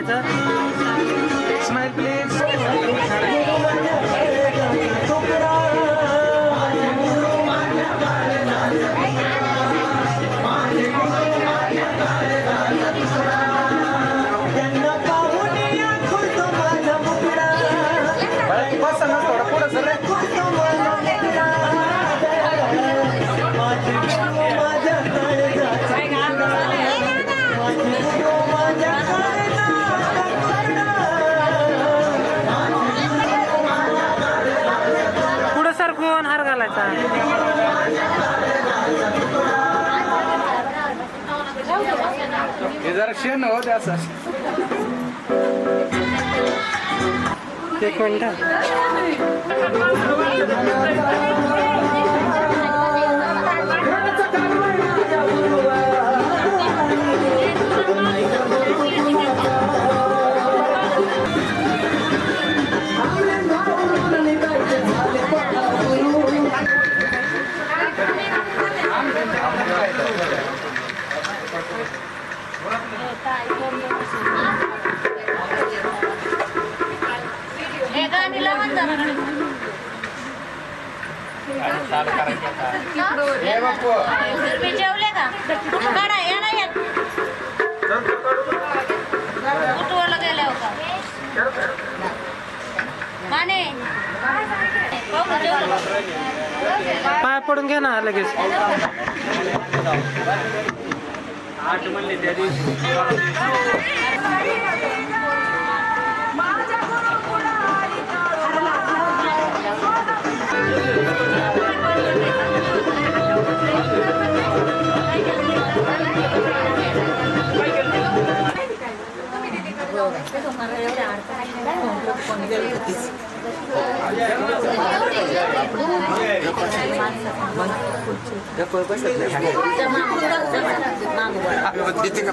Minute तसं थांबायचं smile please version of that cuenta? जेवले का काढा या ना येत उठवायला गेले हो का माने पाय पडून घ्या ना लगेच. आठ म्हणले नाही. तिथे का থেকে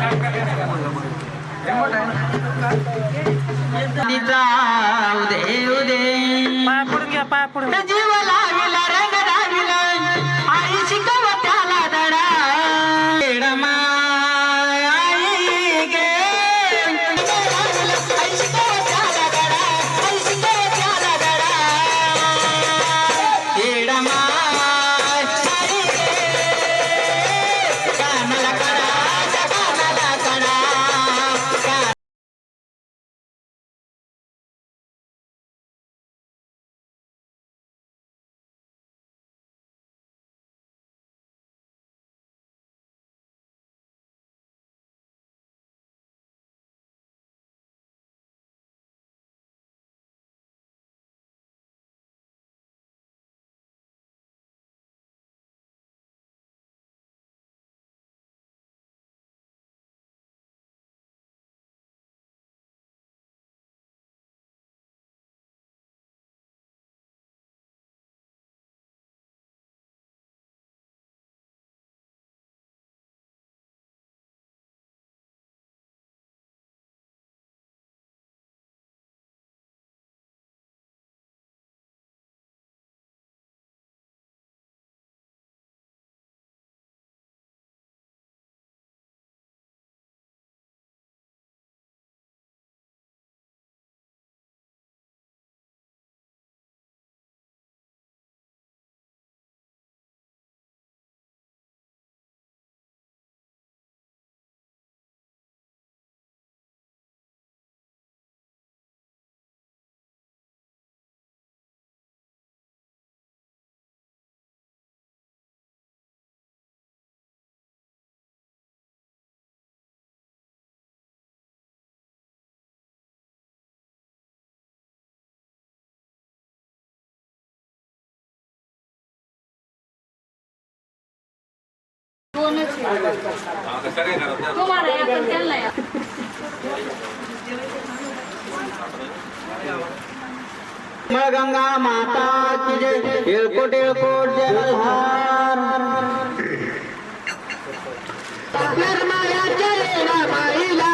हे मोठं आहे ना. जाऊ दे उदे पाय कोणच गंगा माता की जय. एळकोट एळकोट जय हर मायाच्या माईला.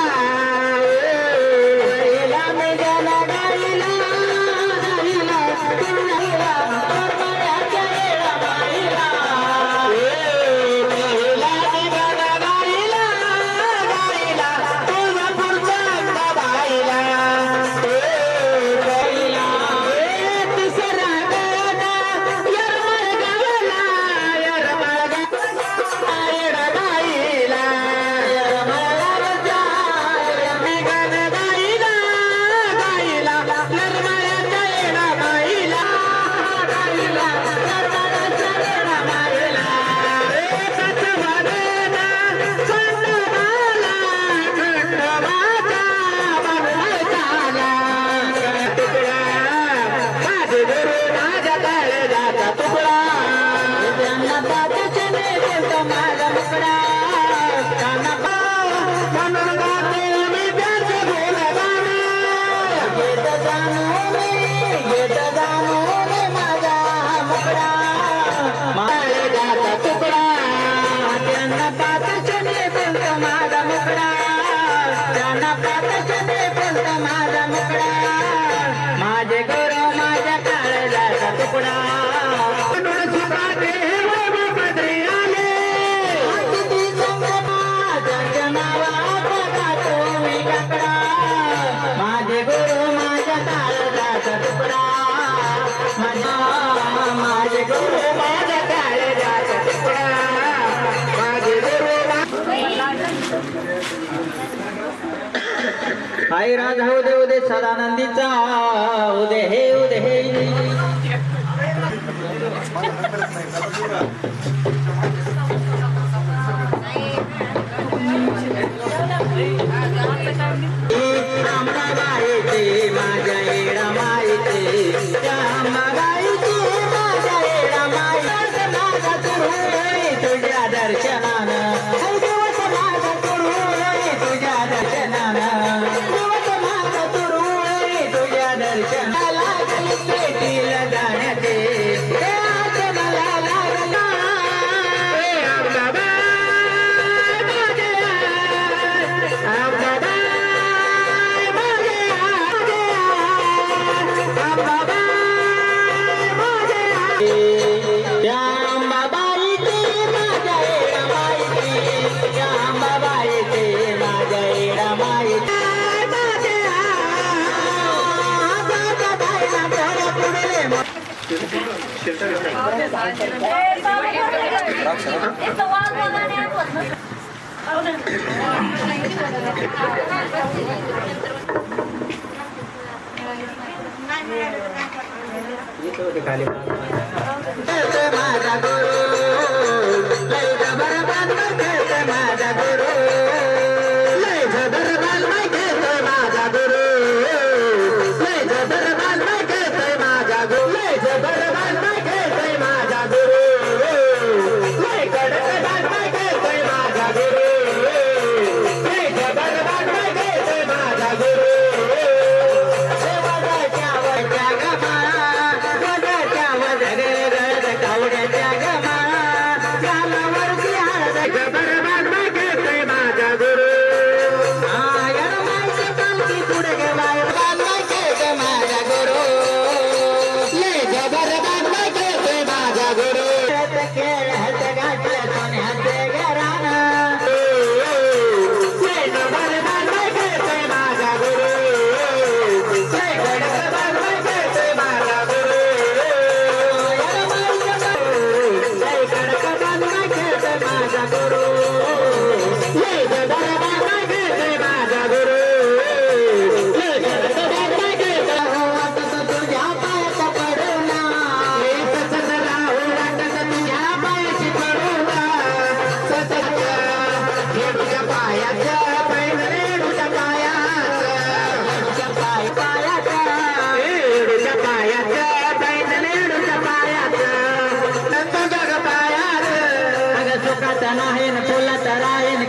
आई राजा उदे हो उदे हो सदानंदीचा. हो उदे हे उदे हे. దర్శన खाली.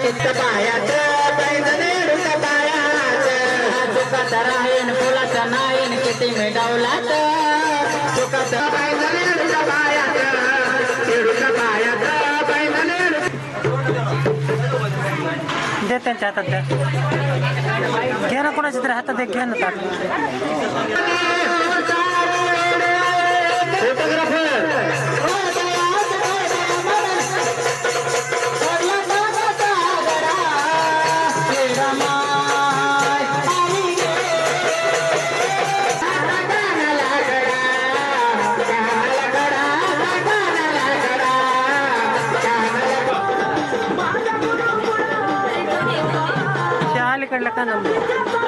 पायात येडूक पायात पैदल येडूक दे त्यांच्या हातात द्या घे ना कोणाच्या तरी हातात घे ना ताट. त्या अलीकडला का नंबर